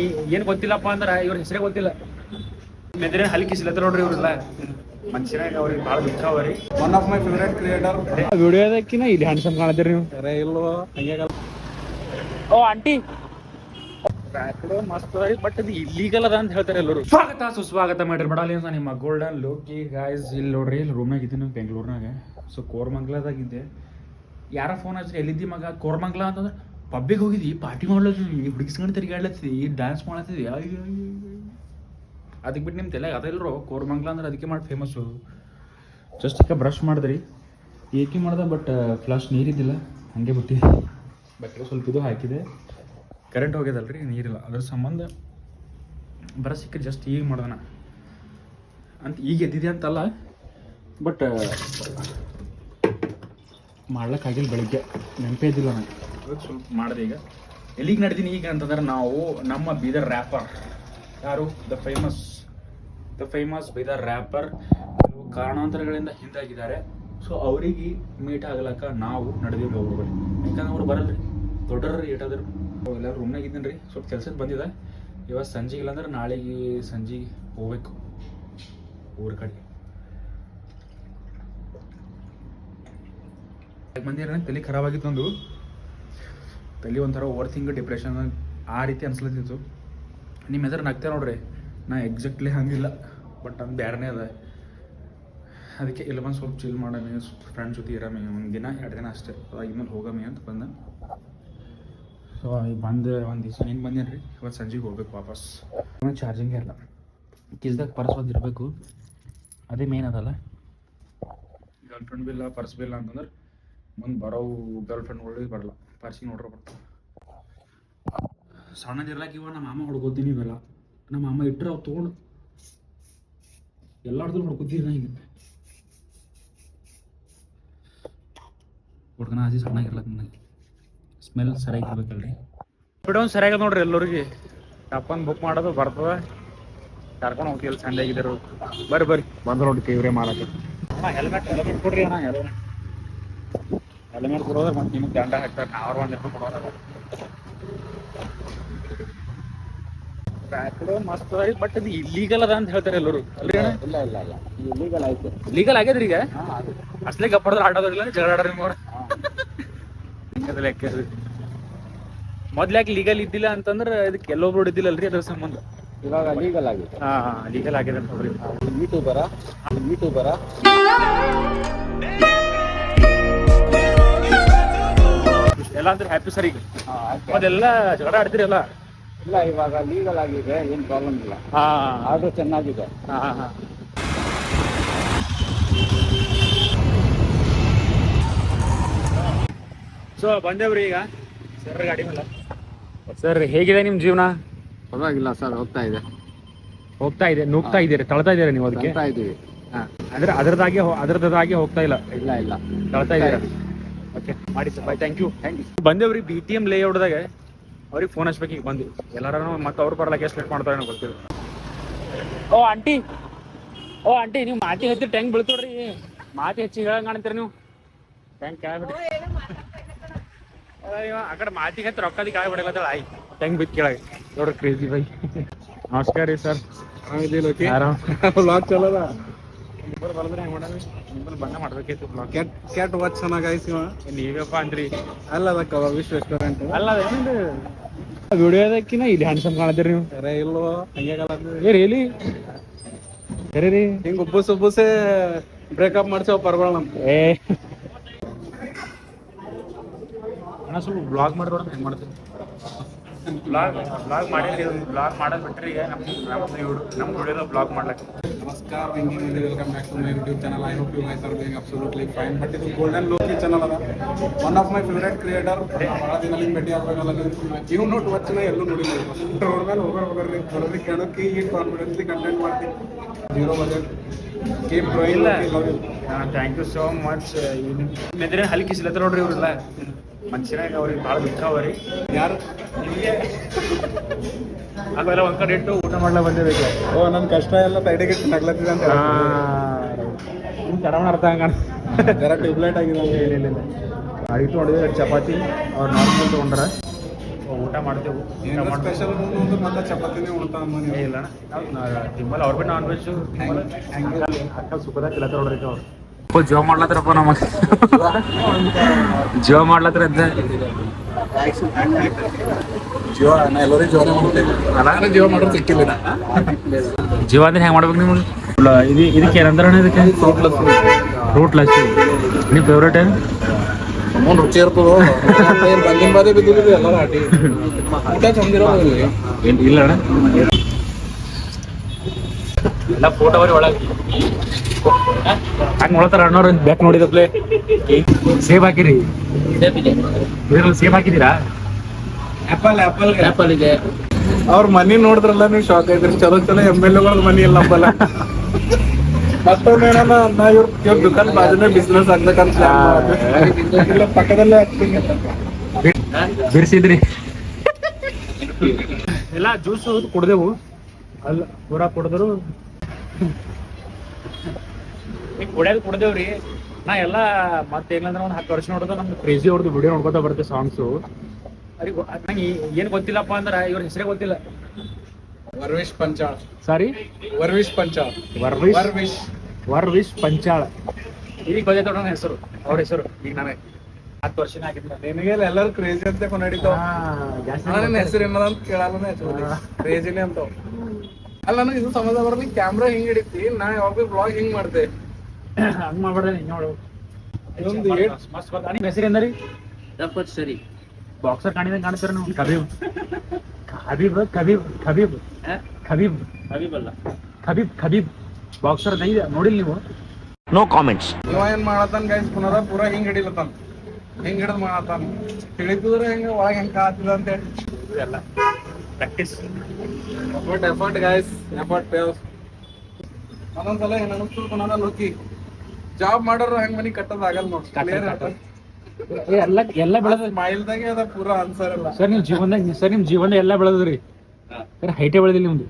ಏನ್ ಏನ್ ಗೊತ್ತಿಲ್ಲಪ್ಪ ಅಂದ್ರ ಇವ್ರ ಹೆಸರೇ ಗೊತ್ತಿಲ್ಲ. ಮೆದ್ರೆ ಹಲ್ಕಿಸಿಲ್ಲ ನೋಡ್ರಿ ಇವ್ರೆಲ್ಲ. ಮನುಷ್ಯನಾಗ ಅವ್ರಿಗೆ ಭಾಳ ದುಃಖ ಅವರಿ one of my favourite creator ವಿಡಿಯೋದಕ್ಕಿನ ಇಲ್ಲಿ ಹ್ಯಾಂಡ್ಸಮ್ ಕಾಣತ್ತೀರಿ ನೀವು. ಅರೆ ಇಲ್ವೋ? ಹಂಗೆ ಓ ಆಂಟಿ. ಮಸ್ತ್ ಬಟ್ ಇದು ಇಲ್ಲೀಗಲ್ ಅದ ಅಂತ ಹೇಳ್ತಾರೆ ಎಲ್ಲರೂ. ಸ್ವಾಗತ ಸುಸ್ವಾಗತ ಮಾಡ್ರಿ ಬಡಾಲಿ ಅಂತ ನಿಮ್ಮ ಗೋಲ್ಡನ್ ಲೋಕಿ ಗಾಯ್ಸ್ ಇಲ್ಲಿ ನೋಡ್ರಿ ಇಲ್ಲಿ ರೂಮ್ನಾಗ ಇದ್ದೀನಿ ಬೆಂಗಳೂರಿನಾಗ ಸೊ ಕೋರ್ಮಂಗ್ಲಾದಾಗಿದ್ದೆ ಯಾರ ಫೋನ್ ಹಚ್ಚಿ ಎಲ್ಲಿದ್ದಿ ಮಗ? ಕೋರ್ಮಂಗ್ಲಾ ಅಂತಂದ್ರೆ ಪಬ್ಬಿಗೆ ಹೋಗಿದ್ದಿ ಪಾರ್ಟಿ ಮಾಡ್ಲತ್ತಿದ್ವಿ ಹುಡುಗಿಸ್ಕೊಂಡು ತಿರುಗಾಡ್ಲತ್ತಿದ್ವಿ ಡ್ಯಾನ್ಸ್ ಮಾಡ್ಲತ್ತಿದ್ವಿ ಅದಕ್ಕೆ ಬಿಟ್ಟು ನಿಮ್ಮ ತಲೆ ಅದೆಲ್ಲರೂ ಕೋರ್ಮಂಗ್ಲ ಅಂದ್ರೆ ಅದಕ್ಕೆ ಮಾಡಿ ಫೇಮಸ್ಸು ಜಸ್ಟ್ ಈಗ ಬ್ರಷ್ ಮಾಡಿದ್ರಿ. ಏಕೆ ಮಾಡ್ದೆ ಬಟ್ ಫ್ಲಾಶ್ ನೀರಿದ್ದಿಲ್ಲ ಹಾಗೆ ಬಿಟ್ಟಿ. ಬಟ್ಟೆ ಸ್ವಲ್ಪ ಇದು ಹಾಕಿದೆ. ಕರೆಂಟ್ ಹೋಗ್ಯದಲ್ರಿ ನೀರಿಲ್ಲ ಅದ್ರ ಸಂಬಂಧ ಬರ ಸಿಕ್ಕ ಜಸ್ಟ್ ಈಗ ಮಾಡ್ದನ. ಅಂತ ಈಗ ಎದ್ದಿದೆ ಅಂತಲ್ಲ ಬಟ್ ಮಾಡ್ಲಿಕ್ಕಾಗಿಲ್ಲ ಬೆಳಿಗ್ಗೆ. ನೆನಪೇ ಇದ್ದಿಲ್ಲ ನನಗೆ ಅದಕ್ಕೆ ಸ್ವಲ್ಪ ಮಾಡಿದೆ ಈಗ. ಎಲ್ಲಿಗೆ ನಡೆದೀನಿ ಈಗ ಅಂತಂದ್ರೆ ನಾವು ನಮ್ಮ ಬೀದರ್ ರ್ಯಾಪರ್ ಯಾರು? The famous the famous Bidar rapper ಕಾರಣಾಂತರಗಳಿಂದ ಹಿಂದಾಗಿದ್ದಾರೆ. ಸೊ ಅವರಿಗೆ ಮೀಟ್ ಆಗ್ಲಕ್ಕ ನಾವು ನಡೆದಿವಿ ಅವ್ರ ಬಳಿ ಯಾಕಂದ್ರೆ ಅವ್ರು ಬರಲ್ರಿ. ದೊಡ್ಡರ್ರಿ ಏಟಾದ್ರು. ಎಲ್ಲರೂ ರೂಮ್ನಾಗ ಇದ್ದೀನಿ ರೀ ಸ್ವಲ್ಪ ಕೆಲ್ಸಕ್ಕೆ ಬಂದಿದೆ. ಇವತ್ತು ಸಂಜೆಗೆ ಇಲ್ಲಾಂದ್ರೆ ನಾಳೆಗೆ ಸಂಜೆ ಹೋಗ್ಬೇಕು. ಊರ ಕಡೆ. ಬಂದಿರ ತಲೆ ಖರಾಬ್ ಆಗಿತ್ತು ಒಂದು ತಲೆ ಒಂಥರ ಓವರ್ ಥಿಂಗ್ ಡಿಪ್ರೆಷನ್ ಆ ರೀತಿ ಅನ್ಸ್ಲತ್ತಿತ್ತು. ನಿಮ್ಮ ಹೆಸರು ನಗ್ತೇವೆ ನೋಡ್ರಿ. ನಾ ಎಕ್ಸಾಕ್ಟ್ಲಿ ಹಂಗಿಲ್ಲ ಬಟ್ ಅದು ಬೇರೆನೇ ಅದ. ಅದಕ್ಕೆ ಇಲ್ಲ ಬಂದು ಸ್ವಲ್ಪ ಚಿಲ್ ಮಾಡೋಣ ಫ್ರೆಂಡ್ಸ್ ಜೊತೆ ಇರಮಿ. ಒಂದು ದಿನ, ಎರಡು ದಿನ ಅಷ್ಟೇ. ಅದಾಗ ಇನ್ಮೇಲೆ ಹೋಗಮಿ ಅಂತ ಬಂದ. ಸೊ ಈಗ ಬಂದು ಒಂದು ದಿವಸ ಏನು ಬಂದೇನು ರೀ ಇವತ್ತು ಸಂಜೆಗೆ ಹೋಗ್ಬೇಕು ವಾಪಸ್. ಚಾರ್ಜಿಂಗೇ ಇಲ್ಲ. ಕಿಸ್ದಾಗ ಪರ್ಸ್ ಒಂದು ಇರಬೇಕು. ಅದೇ ಮೇನ್ ಅದಲ್ಲ. ಗರ್ಲ್ ಫ್ರೆಂಡ್ ಬಿಲ್ಲ, ಪರ್ಸ್ ಬಿಲ್ಲ ಅಂತಂದ್ರೆ, ಮುಂದೆ ಬರೋ ಗರ್ಲ್ ಫ್ರೆಂಡ್ಗಳಿಗೆ ಬರಲ್ಲ. ಪರ್ಸಿಗೆ ನೋಡ್ರೆ ಬರ್ತಾವೆ. ಸಣ್ಣದಿರ್ಲಾಕ ಇವ ನಮ್ಮ ಮಾಮ ಹೊಡ್ಕೋತೀನಿ ಇವೆಲ್ಲ. ನಮ್ಮ ಮಾಮ ಇಟ್ಟರೆ ಅವು ತೊಗೊಂಡು ಎಲ್ಲಾರ್ದು ಹೊಡ್ಕೋತೀರಿ ನಾ ಈಗ. ಹುಡ್ಗನ ಆಜಿ ಸಣ್ಣಗಿರ್ಲಕ್ಕ ನನಗೆ. ಸ್ಮೆಲ್ ಸರಿಯಾಗಿರ್ಬೇಕಲ್ರಿ ಬಿಡೋನ್ ಸರಿಯಾಗ ನೋಡ್ರಿ ಎಲ್ಲರಿಗೆ. ಟಪ್ಪನ್ ಬುಕ್ ಮಾಡೋದು ಬರ್ತದ. ಕರ್ಕೊಂಡು ಹೋಗ್ತೀವಿ ಸಂಡೆ ಆಗಿದ್ರು ಬರ್ರಿ ಬರ್ರಿ. ಬಂದು ನೋಡಿ ಇವ್ರೇ ಮಾಡಕ್ಕೆ ಹೆಲ್ಮೆಟ್ ಹೆಲ್ಮೆಟ್ ಕೊಡ್ರಿ ಅಣ್ಣ ಹೆಲ್ಮೆಟ್ ಹೆಲ್ಮೆಟ್ ಕೊಡೋದ್ರೆ ಮತ್ತೆ ನಿಮಗೆ ದಂಡ ಹಾಕ್ತಾರೆ. ನಾವ್ರು ಒಂದು ರೂಪಾಯಿ ಕೊಡೋದ್ರ ರ್ಯಾಪಿಡೋ ಮಸ್ತ್ ಐತಿ ಬಟ್ ಇದು ಇಲ್ಲೀಗಲ್ ಅದ ಅಂತ ಹೇಳ್ತಾರೆ ಎಲ್ಲರೂ. ಅಲ್ರಿ ಅಣ್ಣ? ಇಲ್ಲ ಇಲ್ಲ ಇಲ್ಲ. ಲೀಗಲ್ ಆಯ್ತು ಲೀಗಲ್ ಆಗ್ಯದ್ರಿ ಈಗ? ಹಾಂ ಅದು ಅಸಲೇ ಗಪ್ಪಡದ್ರ ಆಡೋದಿಲ್ಲ ಜಗಳ ಆಡ್ರಿ ನಿಮ್ಗೆ ಹಿಂಗದ ಲೆಕ್ಕ ಅದು. ಮೊದ್ಲು ಯಾಕೆ ಲೀಗಲ್ ಇದ್ದಿಲ್ಲ ಅಂತಂದ್ರೆ ಇದಕ್ಕೆ ಎಲ್ಲೊಬ್ರು ಅಲ್ರಿ ಅದ್ರ ಸಂಬಂಧ. ಇವಾಗ ಲೀಗಲ್ ಆಗಿದೆ. ಹಾ ಲೀಗಲ್ ಆಗಿದೆ ನೋಡ್ರಿ. ಯೂಟ್ಯೂಬರ ಯೂಟ್ಯೂಬರ ಎಲ್ಲ ಅಂದ್ರೆ ಹ್ಯಾಪಿ ಸರ್ ಈಗ ಅದೆಲ್ಲ ಜಗಳ ಆಡ್ತೀರಲ್ಲ? ಇಲ್ಲ ಇವಾಗ ಲೀಗಲ್ ಆಗಿದೆ ಏನು ಪ್ರಾಬ್ಲಮ್ ಇಲ್ಲ. ಹಾ. ಆರ್ಡರ್ ಚೆನ್ನಾಗಿದೆ. ಹಾ ಹಾ ಸೊ ಬಂದೇವ್ರಿ ಈಗ? ಸರ್ ಗಾಡಿ ಮೇಲೆ. ಸರ್ ಹೇಗಿದೆ ನಿಮ್ ಜೀವನ? ಪರವಾಗಿಲ್ಲ ಸರ್ ಹೋಗ್ತಾ ಇದೆ. ಹೋಗ್ತಾ ಇದೆ ನುಗ್ತಾ ಇದ್ದೀರಿ ತಳ್ತಾ ಇದ್ದೀರಾ ನೀವು ಅದಕ್ಕೆ? ಹೋಗ್ತಾ ಇದ್ದೀವಿ ಅದ್ರ ಅದ್ರದಾಗೆ ಅದರದಾಗೆ ಅದ್ರದಾಗೆ ಹೋಗ್ತಾ ಇಲ್ಲ? ಇಲ್ಲ ಇಲ್ಲ. ತಳ್ತಾ ಇದ್ದೀರಾ ಓಕೆ ಮಾಡಿ sir bye thank you thank you ಬಂದೇವ್ರಿ B T M ಲೇಔಟ್ದಾಗ ಅವ್ರಿಗೆ ಫೋನ್ ಹಚ್ಬೇಕು ಈಗ ಬಂದು. ಎಲ್ಲರೂ ಮತ್ತೆ ಅವ್ರು ಬರಲ್ಲ ಎಷ್ಟು ಲೇಟ್ ಮಾಡ್ತಾರೆ ಗೊತ್ತಿಲ್ಲ. ಓ ಆಂಟಿ. ಓ ಆಂಟಿ ನೀವು ಮಾತಿ ಹತ್ತಿ ಟ್ಯಾಂಕ್ ಬೀಳ್ತೋಡ್ರಿ ಮಾತಿ ಹೆಚ್ಚಿ ಹೇಳಂಗ ಕಾಣ್ತೀರಿ ನೀವು? ಟ್ಯಾಂಕ್ ಕೇಳ್ಬಿಟ್ಟು ಆ ಕಡೆ ಮಾತಿಗೆ ಹತ್ತಿ ರೊಕ್ಕದಿ ಕಾಯಿ ಬಿಡಲತ್ತಳ ಆಯ್ ಟ್ಯಾಂಕ್ ಬಿತ್ತು ಕೆಳಗೆ? ನೋಡ್ರಿ ಕ್ರೇಜಿ ಬೈ ನಮಸ್ಕಾರ ರೀ ಸರ್. ಆರಾಮ್ ಬ್ಲಾಗ್ ಚಲೋದ? ಕ್ಯಾಟ್ ಕ್ಯಾಟ್ ವಾಚ್ ಚೆನ್ನಾಗಾಯ್ತು ಇವ? ನೀವಪ್ಪ ಅಂದ್ರಿ? ಅಲ್ಲ ಅದಕ್ಕ ವಿಶ್ ರೆಸ್ಟೋರೆಂಟ್ ಅಲ್ಲ ವಿಡಿಯೋದಕ್ಕಿನ ಇಲ್ಲಿ ಹ್ಯಾಂಡ್ಸಮ್ ಕಾಣತ್ತೀರಿ ನೀವು. ಅರೆ ಇಲ್ವೋ ಹಂಗೆ ಏ ರೀ ಸರಿ ರೀ. ಹಿಂಗ ಉಬ್ಬುಸ್ ಉಬ್ಬುಸೇ ಬ್ರೇಕಪ್ ಮಾಡ್ಸೋ ಪರ್ವಾಳ ನಮ್ಗೆ. ಏ. ಅಣ್ಣ ಸ್ವಲ್ಪ ಬ್ಲಾಗ್ ಮಾಡಿದ್ರೆ ಹೆಂಗೆ ಮಾಡ್ತೀವಿ ಬ್ಲಾಗ್ ಬ್ಲಾಗ್ ಮಾಡಿದ್ರಿ ಬ್ಲಾಗ್ ಮಾಡೋದು ಬಿಟ್ಟರೆ ಈಗ ನಮ್ಮ ನಮ್ಮ ನಮ್ಮ ವಿಡಿಯೋದ ಬ್ಲಾಗ್ ಮಾಡ್ಲಕ್ಕೆ ನಮಸ್ಕಾರ welcome back to my YouTube channel I hope you guys are doing absolutely fine but ಇದು ಗೋಲ್ಡನ್ ಲೋಕಿ ಚಾನಲ್ ಅದ. One of my favourite creator ಭಾಳ ದಿನ ನಿಮ್ಮ ಭೇಟಿ ಆಗ್ಬೇಕಲ್ಲ ನೀವು ನೋಟ್ ವಚ್ಚಿನ ಎಲ್ಲೂ ನೋಡಿಲ್ಲ ರೋಡ್ ಮೇಲೆ ಹೋಗೋರು ಹೋಗೋರಿ ಬರೋದ್ರಿ ಕೇಳೋಕೆ ಈ ಕಾನ್ಫಿಡೆನ್ಸ್ಲಿ ಕಂಟೆಂಟ್ ಮಾಡ್ತೀನಿ. Zero budget keep drawing thank you so much ಮೆದ್ರೆ ಹಲ್ಕಿಸಿಲ್ಲ ನೋಡ್ರಿ ಇವ್ರೆಲ್ಲ. ಮನುಷ್ಯನಾಗ ಅವ್ರಿಗೆ ಭಾಳ ದುಃಖ ರೀ. ಯಾರು? ನಿಮಗೆ? ಹಾಗೆಲ್ಲ ಒಂದ್ ಕಡೆ ಇಟ್ಟು ಊಟ ಮಾಡ್ಲಾ ಬಂದಿರಬೇಕು ಓ ನನ್ನ ಕಷ್ಟ ಎಲ್ಲ ತೈಡೆಗೆ ನಗ್ಲತ್ತಿದೆ ಅಂತ ನಿಮ್ ತಡವಣ ಅರ್ಥ ಹಂಗ ಜರ ಟ್ಯೂಬ್ಲೈಟ್ ಆಗಿದೆ ಅಂತ ಹೇಳಿ ಅಡಿತು ನೋಡಿದ್ರೆ ಚಪಾತಿ ಅವ್ರು ನಾರ್ಮಲ್ ತೊಗೊಂಡ್ರ. ಊಟ ಮಾಡ್ತೇವೆ. ಊಟ ಮಾಡ್ಬೇಕು. ಸ್ಪೆಷಲ್ ಮತ್ತೆ ಚಪಾತಿನೇ ಉಣ್ತಾ ಅಮ್ಮ ಏ ನೀವು ಇಲ್ಲ ತಿಮ್ಮಲ್ ಅವ್ರ ಬಿ ನಾನ್ ವೆಜ್ ಅಕ್ಕ ಸುಖದಾಗ ಇಲ್ಲ ನೋಡ್ರಿ ಅವ್ರು. ಓ ಜೀವ ಮಾಡ್ಲತ್ರಪ್ಪ ನಮ್ಮ ಜೀವ ಮಾಡ್ಲತ್ರ ಅಂತ ಜೀವ ಅಂದ್ರೆ ಹೆಂಗ್ ಮಾಡ್ಬೇಕು ನೀವು ಇದು ಇದಕ್ಕೆ ಏನಂದ್ರೆ ಇದಕ್ಕೆ? ರೂಟ್ ಲಸ್ ನಿಮ್ಮ ಫೇವ್ರೇಟ್ ಏನು? ಅಮ್ಮನ್ ರುಚಿ ಇರ್ತದೋ. ಏನ್ ಬಂದಿನ ಬಾರಿ ಬಿದ್ದಿಲ್ಲ ಎಲ್ಲರೂ ಆಟಿ. ಊಟ ಏನ್ ಇಲ್ಲ ಅಣ್ಣ. ಎಲ್ಲ ಫೋಟೋ ಬರೀ ಒಳಗೆ. ಹಂಗೆ ನೋಡ್ತಾರ ಅಣ್ಣವ್ರು ಬ್ಯಾಕ್ ನೋಡಿದಪ್ಲೆ. ಸೇವ್ ಹಾಕಿರಿ. ಇದ್ರಲ್ಲಿ ಸೇವ್ ಹಾಕಿದ್ದೀರಾ? ಆಪಲ್ ಆಪಲ್ ಆಪಲ್ ಇದೆ. ಅವ್ರ ಮನಿ ನೋಡಿದ್ರಲ್ಲ ನೀವು ಶಾಕ್ ಆಯ್ತ್ರಿ ಚಲೋ ಚಲೋ ಎಂ ಎಲ್ ಎಗಳ ಮನಿ ಇಲ್ಲ ನಂಬಲ್ಲ ಮತ್ತೊಮ್ಮೆ ಏನನ ನಾ ಇವ್ರ ಇವ್ರ ದುಕಾನ್ ಬಾಜುನೇ ಬಿಸ್ನೆಸ್ ಆಗ್ಬೇಕಂತ ಇಲ್ಲ ಪಕ್ಕದಲ್ಲೇ ಹಾಕ್ತೀನಿ. ಬಿರ್ಸಿದ್ರಿ. ಎಲ್ಲ ಜ್ಯೂಸ್ ಕುಡ್ದೆವು. ಅಲ್ಲ ಪೂರಾ ಕುಡ್ದರು. ಕುಡಿಯೋದು ಕುಡ್ದೇವ್ರಿ ನಾ ಎಲ್ಲ ಮತ್ತೆ ಏನಂದ್ರೆ ಒಂದು ಹತ್ತು ವರ್ಷ ನೋಡೋದು ನಮ್ದು ಕ್ರೇಜಿ ಅವ್ರದ್ದು ವಿಡಿಯೋ ನೋಡ್ಕೊತಾ ಬರುತ್ತೆ ಸಾಂಗ್ಸು ಅವ್ರಿಗೆ ನಂಗೆ ಏನು ಗೊತ್ತಿಲ್ಲಪ್ಪ ಅಂದ್ರೆ ಇವ್ರ ಹೆಸರೇ ಗೊತ್ತಿಲ್ಲ. ವರ್ವಿಶ್ ಪಂಚಾಳ್. ಸಾರಿ? ವರ್ವಿಶ್ ಪಂಚಾಳ್. ವರ್ವಿಶ್? ವರ್ವಿಶ್. ವರ್ವಿಶ್ ಪಂಚಾಳ. ಈಗ ಗೊತ್ತೈತೆ ನನ್ನ ಹೆಸರು ಅವ್ರ ಹೆಸರು ಈಗ ನನಗೆ ಹತ್ತು ವರ್ಷನೇ ಆಗಿಲ್ಲ ನಿನಗೆ ಎಲ್ಲರೂ ಕ್ರೇಜಿ ಅಂತ ಕೊಂಡಾಡಿತಾವ ನನ್ನ ಹೆಸರು ಏನದ ಅಂತ ಕೇಳಲ್ಲ ಕ್ರೇಜಿನೇ ಅಂತ ಅಲ್ಲ ನನಗೆ ಇದು ಸಮಜ ಬರಲಿ ಕ್ಯಾಮ್ರಾ ಹಿಂಗ್ ಹಿಡಿತಿ. ನಾ ಯಾವಾಗ ಬಿ ಬ್ಲಾಗ್ ಹಿಂಗ್ ಮಾಡ್ದೆ. ಹಂಗ್ ಮಾಡ್ಬೇಡ ಹಿಂಗ್ ನೋಡು. ಇದೊಂದು ಏಟ್ ಮಸ್ತ್ ಬರ್ತಾನೆ ಹೆಸರು ಎಂದರಿ ತಪ್ಪತ್ ಸರಿ. ಬಾಕ್ಸರ್ ಕಾಣಿದಂಗೆ ಕಾಣ್ತೀರ ನೀವು? ಕಬೀಬ್. ಖಬೀಬ್ ಕಬೀಬ್ ಖಬೀಬ್ ಕಬೀಬ್. ಖಬೀಬ್ ಅಲ್ಲ. ಖಬೀಬ್ ಖಬೀಬ್ ಬಾಕ್ಸರ್ ನೈ ನೋಡಿಲ್ಲ ನೀವು? ನೋ ಕಾಮೆಂಟ್ಸ್ ಇವ ಏನ್ ಮಾಡತಾನ ಗೈಸ್ ಪುನರ ಪೂರ ಹಿಂಗ್ ಹಿಡಿಲತ್ತಾನ. ಹಿಂಗ್ ಹಿಡಿದ್ ಮಾಡತಾನ ತಿಳಿತಿದ್ರೆ ಹಿಂಗ ಒಳಗ್ ಹೆಂಗ್ ಕಾತಿದ ಅಂತ ಹೇಳಿ. ಎಲ್ಲ practice effort effort guys effort paves ಒಂದೊಂದ್ಸಲ ಏನು ಅನಿಸ್ತು ನಾನು ಲೋಕಿ ಜಾಬ್ ಮಾಡೋರು ಹೆಂಗ್ ಮನಿ ಕಟ್ಟೋದು ಆಗಲ್ಲ ನೋಡಿ. ಕ್ಲಿಯರ್ ಎಲ್ಲ ಎಲ್ಲ ಬೆಳೆದ ಮೈಲ್ದಾಗೆ ಅದ ಪೂರಾ ಆನ್ಸರ್ ಎಲ್ಲ. ಸರ್ ನಿಮ್ಮ ಜೀವನದಾಗ ಸರ್ ನಿಮ್ಮ ಜೀವನ ಎಲ್ಲ ಬೆಳೆದ್ರಿ. ಸರ್ ಹೈಟೇ ಬೆಳೆದಿಲ್ಲ ನಿಮ್ದು.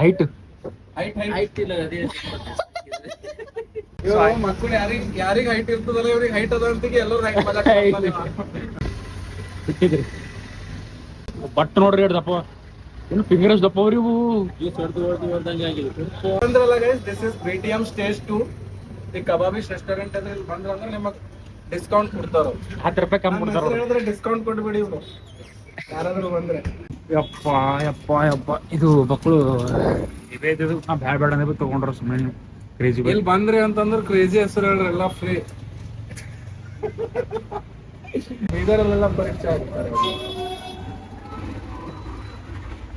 ಹೈಟ್ ಹೈಟ್ ಹೈಟ್ ಹೈಟ್ ಇಲ್ಲ ಮಕ್ಕಳು ಯಾರಿಗ್ ಯಾರಿಗ್ ಹೈಟ್ ಇರ್ತದಲ್ಲ ಇವ್ರಿಗೆ ಹೈಟ್ ಅದ ಅಂತಿಗೆ ಎಲ್ಲರೂ ಹೈಟ್ ಬಿಟ್ಟಿದ್ರಿ. ಬಟ್ ನೋಡ್ರಿ ದಪ್ಪ ಏನು ಫಿಂಗರ್ಸ್ ದಪ್ಪ ಅವ್ರಿ ಇವು. ಅಂದ್ರಲ್ಲ guys this is B stage to ಈ ಕಬಾಬಿಶ್ ರೆಸ್ಟೋರೆಂಟ್ ಅಂದ್ರೆ ಇಲ್ಲಿ ಬಂದ್ರ ಅಂದ್ರೆ ನಿಮಗ್ ಡಿಸ್ಕೌಂಟ್ ಕೊಡ್ತಾರ? ಹತ್ತು ರೂಪಾಯಿ ಕಮ್ಮಿ ಕೊಡ್ತಾರ. ಡಿಸ್ಕೌಂಟ್ ಕೊಟ್ಬಿಡಿ ಇವ್ರು. ಯಾರಾದ್ರೂ ಬಂದ್ರೆ. ಯಪ್ಪ ಯಪ್ಪ ಯಪ್ಪ. ಇದು ಮಕ್ಕಳು ಇದೇ ಇದು ನಾ ಬ್ಯಾಡ ಬೇಡ ಅಂದ್ರೆ ತಗೊಂಡ್ರ ಸುಮ್ಮನೆ ಕ್ರೇಜಿ ಇಲ್ಲಿ ಬಂದ್ರಿ ಅಂತಂದ್ರ ಕ್ರೇಜಿ ಹೆಸರು ಹೇಳ್ರಿ ಎಲ್ಲ ಫ್ರೀ ಬೀದರಲ್ಲೆಲ್ಲ ಪರೀಕ್ಷೆ ಆಗ್ತಾರೆ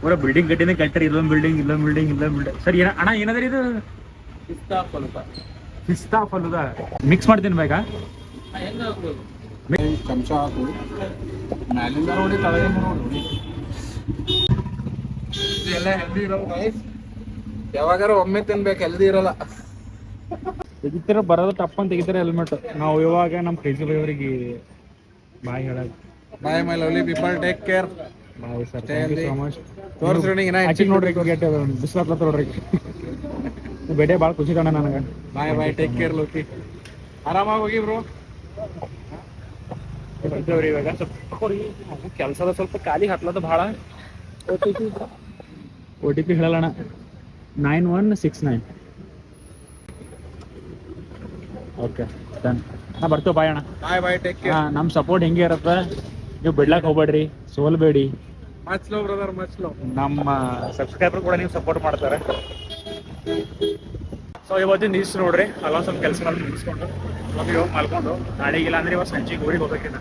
ಅವರ ಬಿಲ್ಡಿಂಗ್ ಕಟ್ಟಿನೇ ಕಟ್ಟರಿ ಇಲ್ಲೊಂದು ಬಿಲ್ಡಿಂಗ್ ಇಲ್ಲೊಂದು ಬಿಲ್ಡಿಂಗ್ ಇಲ್ಲೊಂದು ಬಿಲ್ಡಿಂಗ್ ಸರಿ ಏನ ಅಣ್ಣ ಏನದ್ರಿ ಇದು? ಪಿಸ್ತಾ ಫಲದ ಪಿಸ್ತಾ ಫಲದ ಮಿಕ್ಸ್ ಮಾಡ್ತೀನಿ ಬೇಗ ಚಮಚ ಹಾಕು. ಮ್ಯಾಲಿಂದ ನೋಡಿ ತಳಗಿಂದ ನೋಡಿ. ಎಲ್ಲ ಹೆಲ್ದಿ ಇರಲ್ಲ guys. ಯಾವಾಗಾರ ಒಮ್ಮೆ ತಿನ್ಬೇಕು ಹೆಲ್ದಿ ಇರಲ್ಲ. ತೆಗಿತೀರ ಬರೋದು ಟಪ್ ಅಂತ ತೆಗಿತಾರೆ ಹೆಲ್ಮೆಟ್ ನಾವು ಇವಾಗ ನಮ್ಮ ಕ್ರೇಜಿ ಬೈ ಅವರಿಗೆ ಬಾಯ್ ಹೇಳಕ್ bye my lovely people take care bye sir thank you so much ತೋರಿಸ್ರಿ ನಾ ಆಚಿಗೆ ನೋಡ್ರಿ ಗೆಟ್ ಬಿಸ್ಲಾತ್ಲತ್ತ ನೋಡ್ರಿ. ಬೇಟೆ ಭಾಳ ಖುಷಿ ಕಾಣ ನನಗೆ. Bye bye take care Loki ಆರಾಮಾಗಿ ಹೋಗಿ ಬ್ರೋ ಬಂದವ್ರಿ ಇವಾಗ. ಸ್ವಲ್ಪ ಕೆಲಸದ ಸ್ವಲ್ಪ ಖಾಲಿ ಹತ್ಲದ ಭಾಳ. O T P O T P ಹೇಳಲ್ಲ nine one six nine okay. Done ನಾ ಬರ್ತೇವೆ ಬಾಯ್ ಅಣ್ಣ. ಬಾಯ್ ಬಾಯ್ ಟೇಕ್ ಕೇರ್ ಹಾ ನಮ್ಮ ಸಪೋರ್ಟ್ ಹೆಂಗೆ ಇರುತ್ತೆ. ನೀವು ಬಿಡ್ಲಾಕ್ ಹೋಗ್ಬೇಡ್ರಿ ಸೋಲ್ಬೇಡಿ. ಮಚ್ ಲೋ ಬ್ರದರ್ ಮಚ್ ಲೋ ನಮ್ಮ ಸಬ್ಸ್ಕ್ರೈಬರ್ ಕೂಡ ನೀವು ಸಪೋರ್ಟ್ ಮಾಡ್ತಾರೆ. ಸೊ ಇವತ್ತಿನ ದಿವಸ ನೋಡ್ರಿ ಅಲ್ಲ ಸ್ವಲ್ಪ ಕೆಲಸ ಮುಗಿಸ್ಕೊಂಡು ಹೋಗಿ ಹೋಗಿ ಮಲ್ಕೊಂಡು ನಾಳೆಗಿಲ್ಲ ಅಂದ್ರೆ ಇವತ್ತು ಸಂಜೆಗೆ ಊರಿಗೆ ಹೋಗ್ಬೇಕಿನ್ನ